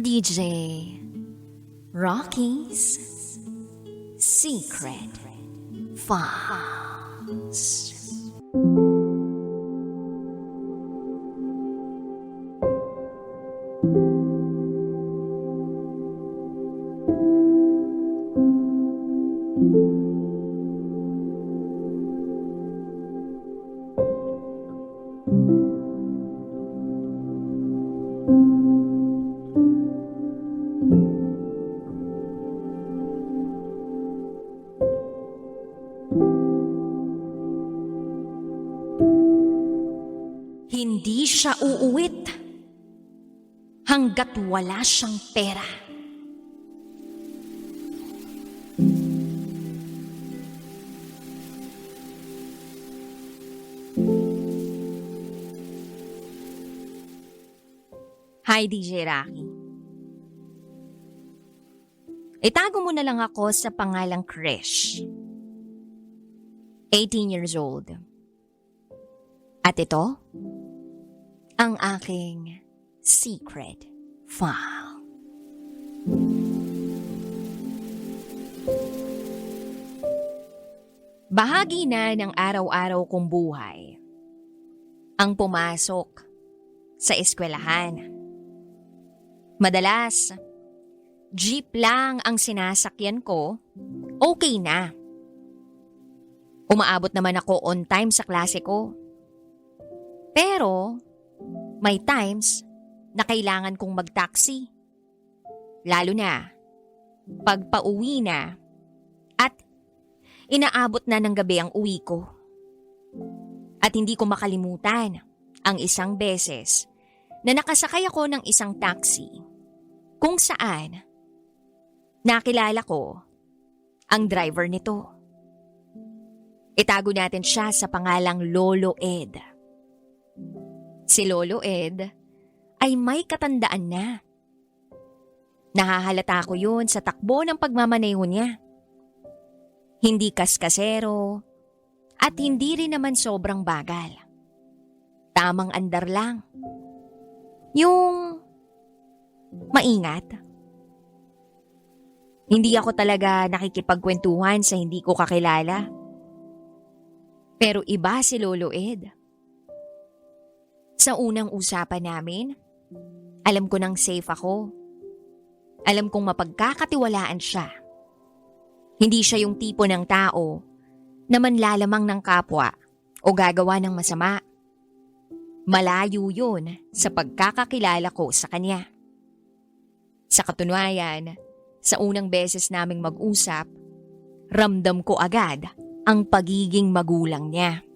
DJ Rocky's Secret Files. Siya uuwit hanggat wala siyang pera. Hi, DJ Rocky. Itago mo na lang ako sa pangalang Krish. 18 years old. At ito, ang aking secret file. Bahagi na ng araw-araw kong buhay ang pumasok sa eskwelahan. Madalas, jeep lang ang sinasakyan ko, okay na. Umaabot naman ako on time sa klase ko. Pero, may times na kailangan kong mag-taxi. Lalo na, pag pauwi na at inaabot na ng gabi ang uwi ko. At hindi ko makalimutan ang isang beses na nakasakay ako ng isang taxi kung saan nakilala ko ang driver nito. Itago natin siya sa pangalang Lolo Ed. Si Lolo Ed ay may katandaan na. Nahahalata ko yun sa takbo ng pagmamaneho niya. Hindi kaskasero at hindi rin naman sobrang bagal. Tamang andar lang. Yung maingat. Hindi ako talaga nakikipagkwentuhan sa hindi ko kakilala. Pero iba si Lolo Ed. Sa unang usapan namin, alam ko nang safe ako. Alam kong mapagkakatiwalaan siya. Hindi siya yung tipo ng tao na manlalamang ng kapwa o gagawa ng masama. Malayo yun sa pagkakakilala ko sa kanya. Sa katunayan, sa unang beses naming mag-usap, ramdam ko agad ang pagiging magulang niya.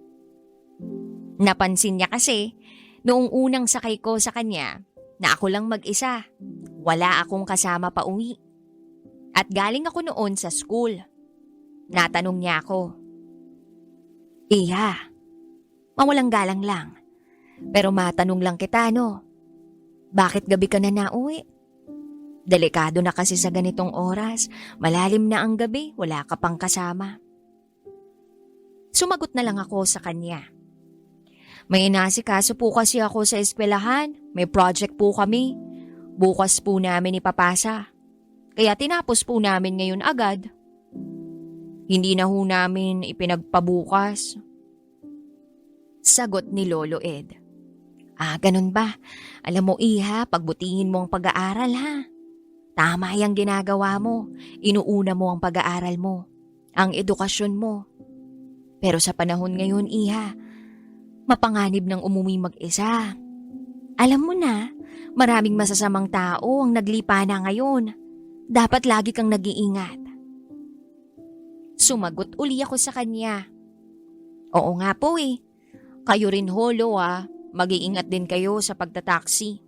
Napansin niya kasi noong unang sakay ko sa kanya na ako lang mag-isa. Wala akong kasama pa uwi. At galing ako noon sa school. Natanong niya ako. Iya, mawalang galang lang. Pero matanong lang kita no, bakit gabi ka na nauwi? Delikado na kasi sa ganitong oras, malalim na ang gabi, wala ka pang kasama. Sumagot na lang ako sa kanya. May inasikaso po kasi ako sa eskwelahan, may project po kami. Bukas po namin ipapasa. Kaya tinapos po namin ngayon agad. Hindi na ho namin ipinagpabukas. Sagot ni Lolo Ed. Ah, ganun ba? Alam mo iha, pagbutihin mo ang pag-aaral ha. Tama yung ginagawa mo. Inuuna mo ang pag-aaral mo. Ang edukasyon mo. Pero sa panahon ngayon, iha, mapanganib ng umuwi mag-isa. Alam mo na, maraming masasamang tao ang naglipa na ngayon. Dapat lagi kang nag-iingat. Sumagot uli ako sa kanya. Oo nga po eh. Kayo rin holo ah. Mag-iingat din kayo sa pagtataksi.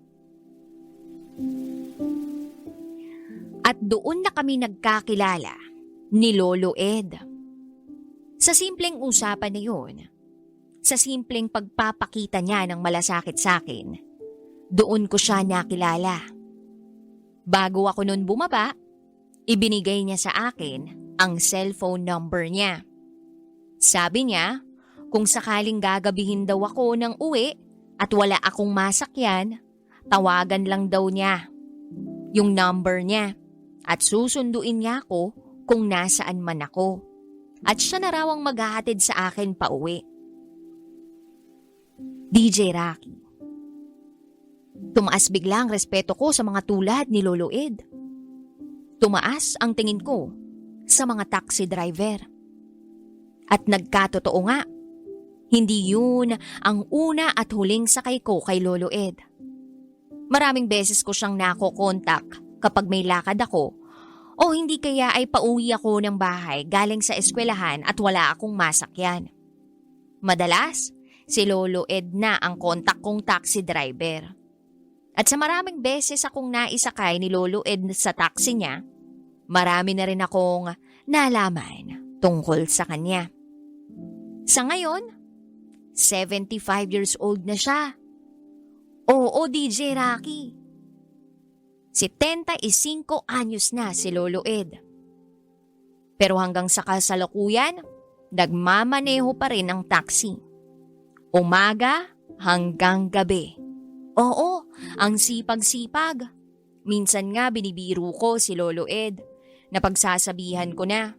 At doon na kami nagkakilala ni Lolo Ed. Sa simpleng usapan na yun, sa simpleng pagpapakita niya ng malasakit sa akin, doon ko siya nakilala. Bago ako nun bumaba, ibinigay niya sa akin ang cellphone number niya. Sabi niya, kung sakaling gagabihin daw ako ng uwi at wala akong masakyan, tawagan lang daw niya. yung number niya at susunduin niya ako kung nasaan man ako. At siya na raw ang maghahatid sa akin pa uwi. DJ Rocky. Tumaas bigla ang respeto ko sa mga tulad ni Lolo Ed. Tumaas ang tingin ko sa mga taxi driver. At nagkatotoo nga, hindi yun ang una at huling sakay ko kay Lolo Ed. Maraming beses ko siyang nakokontak kapag may lakad ako o hindi kaya ay pauwi ako ng bahay galing sa eskwelahan at wala akong masakyan. Madalas, si Lolo Ed na ang kontak kong taxi driver. At sa maraming beses akong naisakay ni Lolo Ed sa taxi niya, marami na rin akong nalaman tungkol sa kanya. Sa ngayon, 75 years old na siya. Oo, DJ Rocky. 75 anyos na si Lolo Ed. Pero hanggang sa kasalukuyan, nagmamaneho pa rin ang taxi. Umaga hanggang gabi. Oo, ang sipag-sipag. Minsan nga binibiro ko si Lolo Ed na pagsasabihan ko na,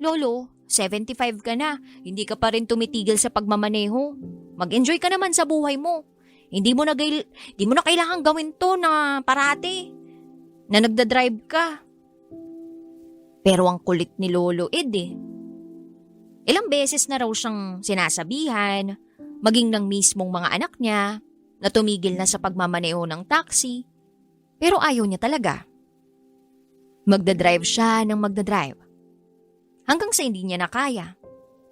Lolo, 75 ka na, hindi ka pa rin tumitigil sa pagmamaneho. Mag-enjoy ka naman sa buhay mo. Hindi mo na, gail- hindi mo na kailangan gawin to na parate. Na nagdadrive ka. Pero ang kulit ni Lolo Ed eh. Ilang beses na raw siyang sinasabihan, maging ng mismong mga anak niya, na tumigil na sa pagmamaneho ng taxi. Pero ayaw niya talaga. Magdadrive siya ng magdadrive. Hanggang sa hindi niya na kaya.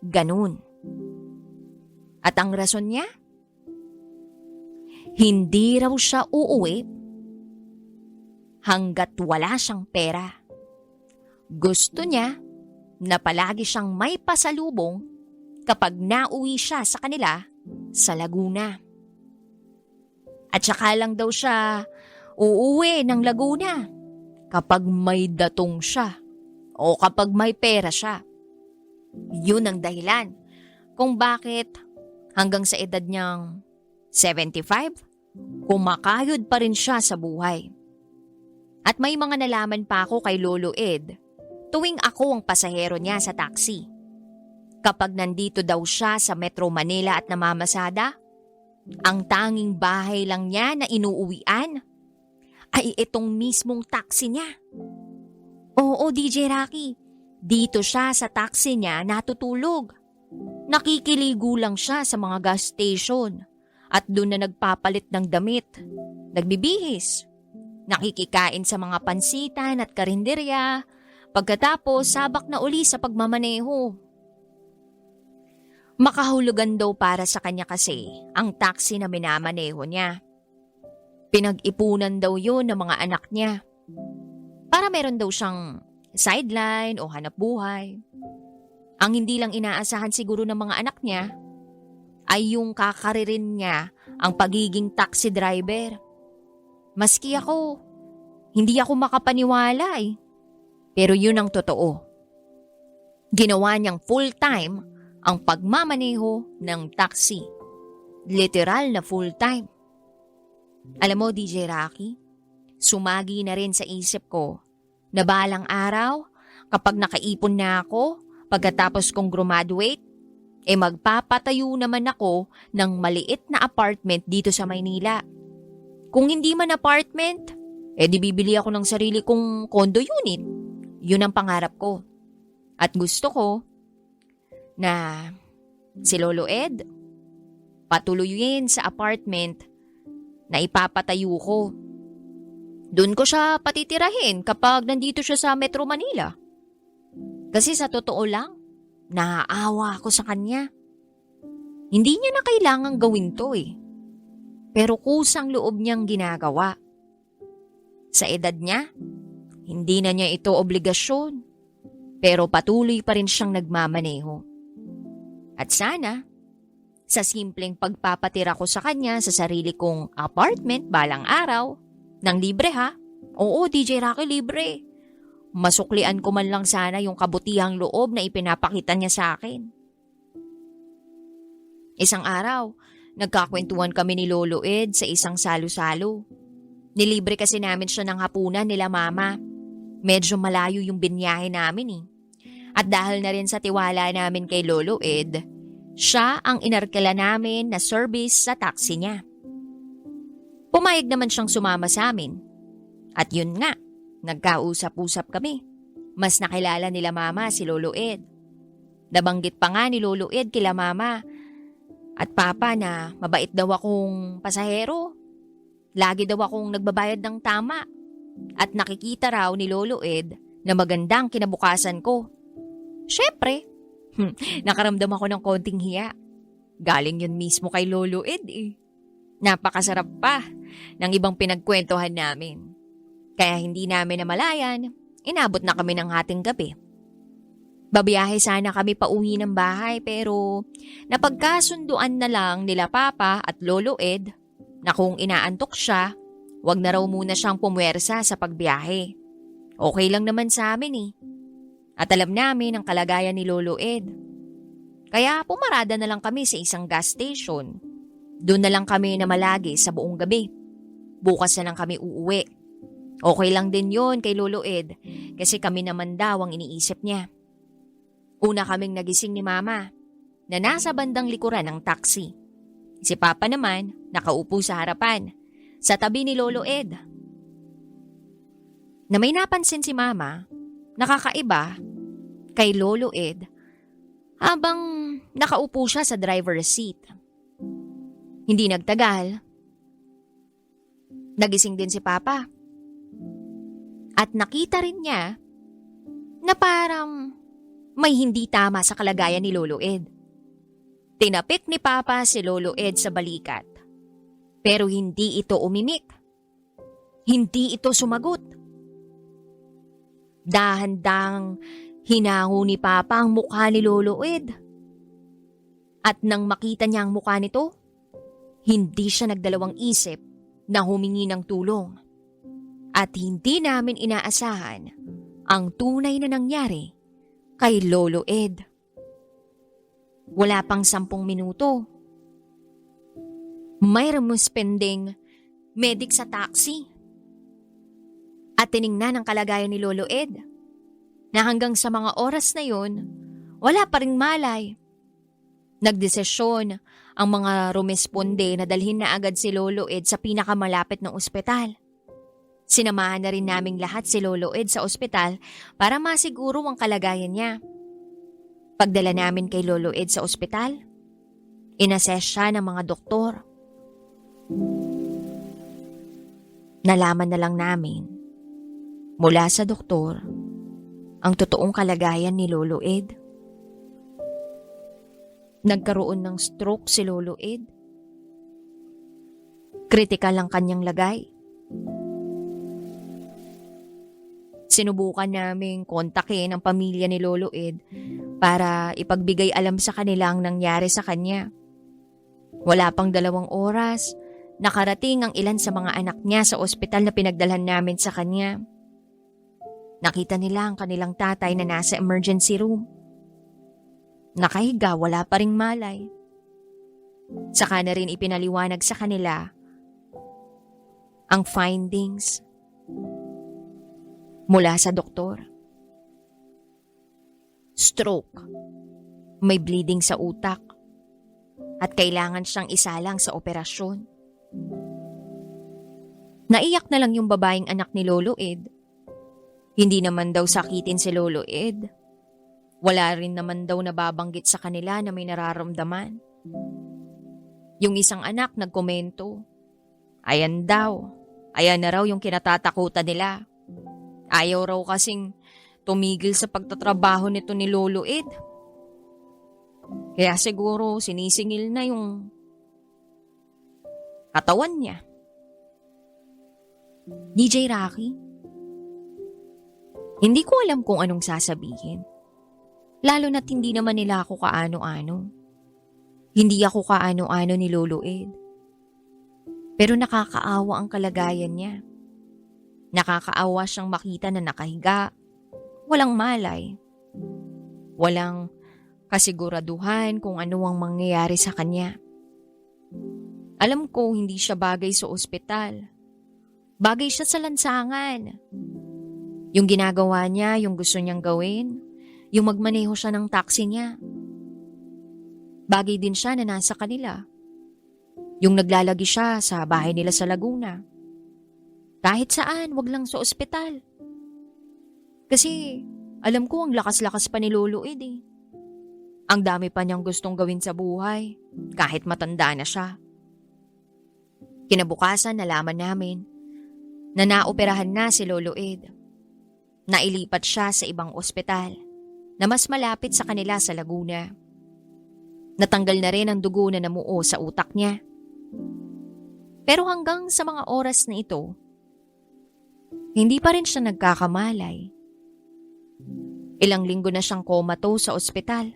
Ganun. At ang rason niya? Hindi raw siya uuwi hanggat wala siyang pera. Gusto niya na palagi siyang may pasalubong kapag nauwi siya sa kanila sa Laguna. At saka lang daw siya uuwi ng Laguna kapag may datong siya o kapag may pera siya. Yun ang dahilan kung bakit hanggang sa edad niyang 75, kumakayod pa rin siya sa buhay. At may mga nalaman pa ako kay Lolo Ed tuwing ako ang pasahero niya sa taxi. Kapag nandito daw siya sa Metro Manila at namamasada, ang tanging bahay lang niya na inuuwian ay itong mismong taxi niya. Oo, DJ Rocky. Dito siya sa taxi niya natutulog. Nakikiligo lang siya sa mga gas station at doon na nagpapalit ng damit. Nagbibihis. Nakikikain sa mga pansitan at karinderya. Pagkatapos, sabak na uli sa pagmamaneho. Makahulugan daw para sa kanya kasi ang taxi na minamaneho niya. Pinag-ipunan daw yun ng mga anak niya. Para meron daw siyang sideline o hanap buhay. Ang hindi lang inaasahan siguro ng mga anak niya ay yung kakaririn niya ang pagiging taxi driver. Maski ako, hindi ako makapaniwala eh. Pero yun ang totoo. Ginawa niyang full-time ang pagmamaneho ng taxi. Literal na full-time. Alam mo, DJ Rocky, sumagi na rin sa isip ko na balang araw, kapag nakaipon na ako, pagkatapos kong graduate, eh magpapatayo naman ako ng maliit na apartment dito sa Maynila. Kung hindi man apartment, eh di bibili ako ng sarili kong condo unit. Yun ang pangarap ko. At gusto ko na si Lolo Ed patuloyin sa apartment na ipapatayo ko. Doon ko siya patitirahin kapag nandito siya sa Metro Manila. Kasi sa totoo lang, naaawa ako sa kanya. Hindi niya na kailangang gawin to eh. Pero kusang loob niyang ginagawa. Sa edad niya, hindi na niya ito obligasyon. Pero patuloy pa rin siyang nagmamaneho. At sana, sa simpleng pagpapatira ko sa kanya sa sarili kong apartment balang araw, nang libre ha? Oo, DJ Rocky libre. Masuklian ko man lang sana yung kabutihang loob na ipinapakita niya sa akin. Isang araw, nagkakwentuhan kami ni Lolo Ed sa isang salo-salo. Nilibre kasi namin siya ng hapunan nila mama. Medyo malayo yung binyahe namin eh. At dahil na rin sa tiwala namin kay Lolo Ed, siya ang inarkila namin na service sa taxi niya. Pumayag naman siyang sumama sa amin. At yun nga, nagkausap-usap kami. Mas nakilala nila mama si Lolo Ed. Nabanggit pa nga ni Lolo Ed kila mama at papa na mabait daw akong pasahero. Lagi daw akong nagbabayad ng tama. At nakikita raw ni Lolo Ed na magandang kinabukasan ko. Syempre, hmm, nakaramdam ako ng konting hiya. Galing yun mismo kay Lolo Ed eh. Napakasarap pa ng ibang pinagkwentuhan namin. Kaya hindi namin namalayan, inabot na kami ng hating gabi. Babiyahe sana kami pa uwi ng bahay pero napagkasunduan na lang nila Papa at Lolo Ed na kung inaantok siya, wag na raw muna siyang pumwersa sa pagbiyahe. Okay lang naman sa amin eh. At alam namin ang kalagayan ni Lolo Ed. Kaya pumarada na lang kami sa isang gas station. Doon na lang kami na malagi sa buong gabi. Bukas na lang kami uuwi. Okay lang din yon kay Lolo Ed kasi kami naman daw ang iniisip niya. Una kaming nagising ni Mama na nasa bandang likuran ng taxi. Si Papa naman nakaupo sa harapan sa tabi ni Lolo Ed. Na may napansin si Mama, nakakaiba kay Lolo Ed habang nakaupo siya sa driver's seat. Hindi nagtagal. Nagising din si Papa. At nakita rin niya na parang may hindi tama sa kalagayan ni Lolo Ed. Tinapik ni Papa si Lolo Ed sa balikat. Pero hindi ito umimik. Hindi ito sumagot. Dahan-dang hinango ni Papa ang mukha ni Lolo Ed. At nang makita niya ang mukha nito, hindi siya nagdalawang isip na humingi ng tulong. At hindi namin inaasahan ang tunay na nangyari kay Lolo Ed. Wala pang sampung minuto. May rumuspending medic sa taxi. At tiningnan ang kalagayan ni Lolo Ed na hanggang sa mga oras na yon, wala pa ring malay. Nagdesisyon ang mga rumesponde na dalhin na agad si Lolo Ed sa pinakamalapit na ospital. Sinamahan na rin naming lahat si Lolo Ed sa ospital para masiguro ang kalagayan niya. Pagdala namin kay Lolo Ed sa ospital, inassess siya ng mga doktor. Nalaman na lang namin mula sa doktor ang totoong kalagayan ni Lolo Ed. Nagkaroon ng stroke si Lolo Ed. Critical ang kanyang lagay. Sinubukan naming kontakin ang pamilya ni Lolo Ed para ipagbigay alam sa kanila ang nangyari sa kanya. Wala pang dalawang oras, nakarating ang ilan sa mga anak niya sa ospital na pinagdalhan namin sa kanya. Nakita nila ang kanilang tatay na nasa emergency room. Nakahiga, wala pa ring malay. Saka na rin ipinaliwanag sa kanila ang findings mula sa doktor. Stroke. May bleeding sa utak. At kailangan siyang isalang sa operasyon. Naiyak na lang yung babaeng anak ni Lolo Ed. Hindi naman daw sakitin si Lolo Ed. Wala rin naman daw nababanggit sa kanila na may nararamdaman. Yung isang anak nagkomento. Ayan daw. Ayan na raw yung kinatatakutan nila. Ayaw raw kasing tumigil sa pagtatrabaho nito ni Lolo Ed. Kaya siguro sinisingil na yung katawan niya. DJ Rocky, hindi ko alam kung anong sasabihin. Lalo na't hindi naman nila ako kaano-ano. Hindi ako kaano-ano ni Lolo Ed. Pero nakakaawa ang kalagayan niya. Nakakaawa siyang makita na nakahiga. Walang malay. Walang kasiguraduhan kung ano ang mangyayari sa kanya. Alam ko hindi siya bagay sa ospital. Bagay siya sa lansangan. Yung ginagawa niya, yung gusto niyang gawin, yung magmaneho siya ng taxi niya. Bagay din siya na nasa kanila. Yung naglalagi siya sa bahay nila sa Laguna. Kahit saan, wag lang sa ospital. Kasi alam ko ang lakas-lakas pa ni Lolo Ed eh. Ang dami pa niyang gustong gawin sa buhay, kahit matanda na siya. Kinabukasan nalaman namin na naoperahan na si Lolo Ed. Nailipat siya sa ibang ospital na mas malapit sa kanila sa Laguna. Natanggal na rin ang dugo na namuo sa utak niya. Pero hanggang sa mga oras na ito, hindi pa rin siya nagkakamalay. Ilang linggo na siyang komato sa ospital.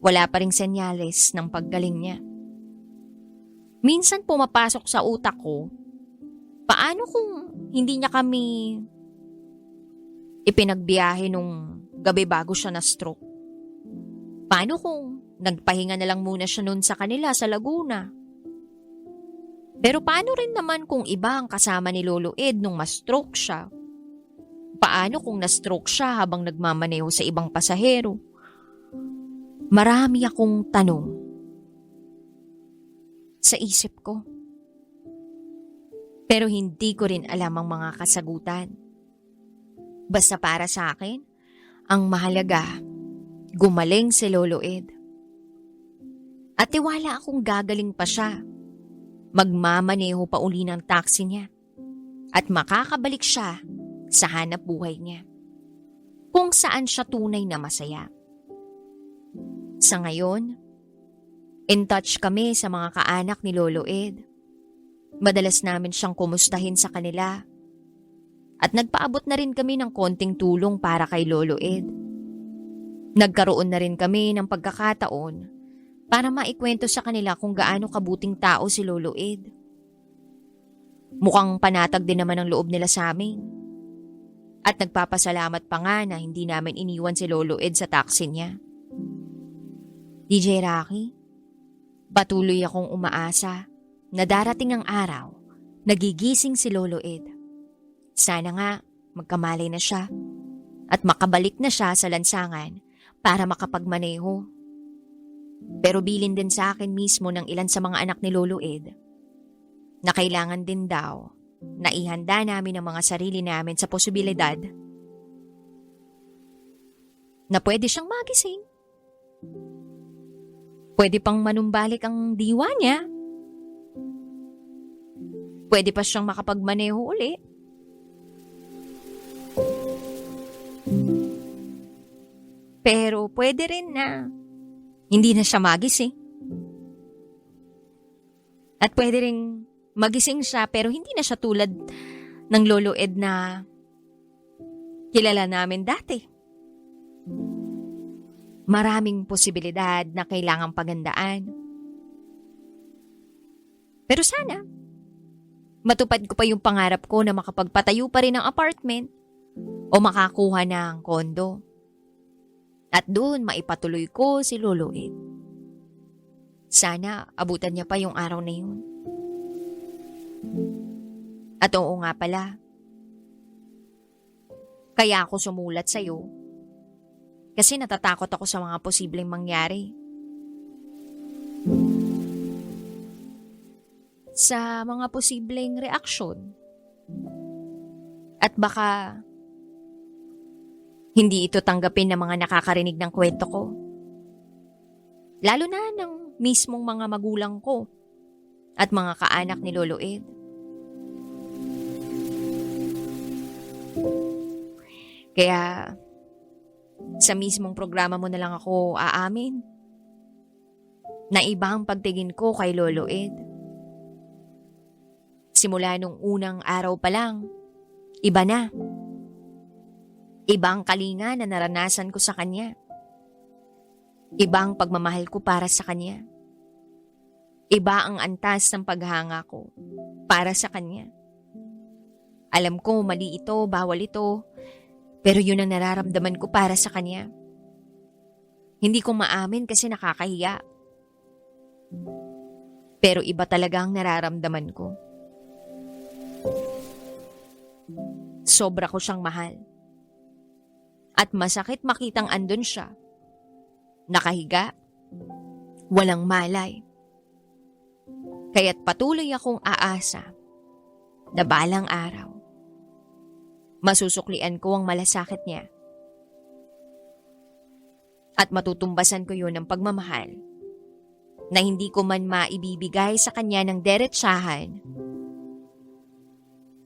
Wala pa ring senyales ng paggaling niya. Minsan pumapasok sa utak ko, paano kung hindi niya kami ipinagbiyahe nung gabi bago siya na-stroke? Paano kung nagpahinga na lang muna siya noon sa kanila sa Laguna? Pero paano rin naman kung iba ang kasama ni Lolo Ed nung ma-stroke siya? Paano kung na-stroke siya habang nagmamaneho sa ibang pasahero? Marami akong tanong sa isip ko. Pero hindi ko rin alam ang mga kasagutan. Basta para sa akin, ang mahalaga, gumaling si Lolo Ed. At tiwala akong gagaling pa siya. Magmamaneho pa uli ng taxi niya. At makakabalik siya sa hanap buhay niya. Kung saan siya tunay na masaya. Sa ngayon, in touch kami sa mga kaanak ni Lolo Ed. Madalas namin siyang kumustahin sa kanila. At nagpaabot na rin kami ng konting tulong para kay Lolo Ed. Nagkaroon na rin kami ng pagkakataon para maikwento sa kanila kung gaano kabuting tao si Lolo Ed. Mukhang panatag din naman ang loob nila sa amin. At nagpapasalamat pa nga na hindi namin iniwan si Lolo Ed sa taxi niya. DJ Rocky, patuloy akong umaasa na darating ang araw nagigising si Lolo Ed. Sana nga magkamalay na siya at makabalik na siya sa lansangan para makapagmaneho pero bilin din sa akin mismo ng ilan sa mga anak ni Lolo Ed na kailangan din daw na ihanda namin ang mga sarili namin sa posibilidad na pwede siyang magising. Pwede pang manumbalik ang diwa niya. Pwede pa siyang makapagmaneho uli. Pero pwede rin na hindi na siya magising. At pwede rin magising siya pero hindi na siya tulad ng Lolo Ed na kilala namin dati. Maraming posibilidad na kailangang pagandaan. Pero sana, matupad ko pa yung pangarap ko na makapagpatayo pa rin ng apartment o makakuha ng kondo. At doon maipatuloy ko si Lolo Ed. Sana abutan niya pa yung araw na yun. At oo nga pala, kaya ako sumulat sa'yo kasi natatakot ako sa mga posibleng mangyari. Sa mga posibleng reaksyon. At baka hindi ito tanggapin ng mga nakakarinig ng kwento ko. Lalo na ng mismong mga magulang ko at mga kaanak ni Lolo Ed. Kaya sa mismong programa mo na lang ako aamin na iba ang pagtingin ko kay Lolo Ed. Simula nung unang araw pa lang, iba na. Iba ang kalinga na naranasan ko sa kanya. Iba ang pagmamahal ko para sa kanya. Iba ang antas ng paghanga ko para sa kanya. Alam ko mali ito, bawal ito, pero yun ang nararamdaman ko para sa kanya. Hindi ko maamin kasi nakakahiya. Pero iba talaga ang nararamdaman ko. Sobra ko siyang mahal. At masakit makitang andun siya. Nakahiga. Walang malay. Kaya't patuloy akong aasa na balang araw. Masusuklian ko ang malasakit niya. At matutumbasan ko yun ng pagmamahal na hindi ko man maibibigay sa kanya ng derechahan.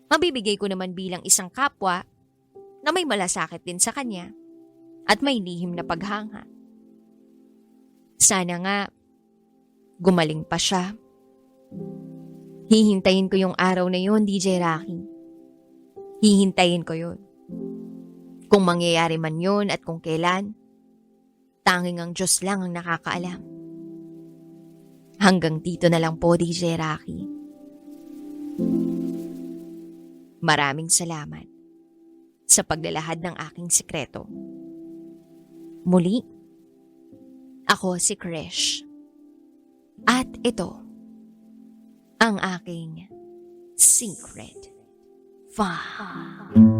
Mabibigay ko naman bilang isang kapwa na may malasakit din sa kanya at may lihim na paghanga. Sana nga gumaling pa siya. Hihintayin ko yung araw na yun, DJ Rocky. Hihintayin ko yun. Kung mangyayari man yun at kung kailan, tanging ang Diyos lang ang nakakaalam. Hanggang dito na lang po, DJ Rocky. Maraming salamat sa paglalahad ng aking sikreto. Muli, ako si Krish. At ito, ang aking secret. Five.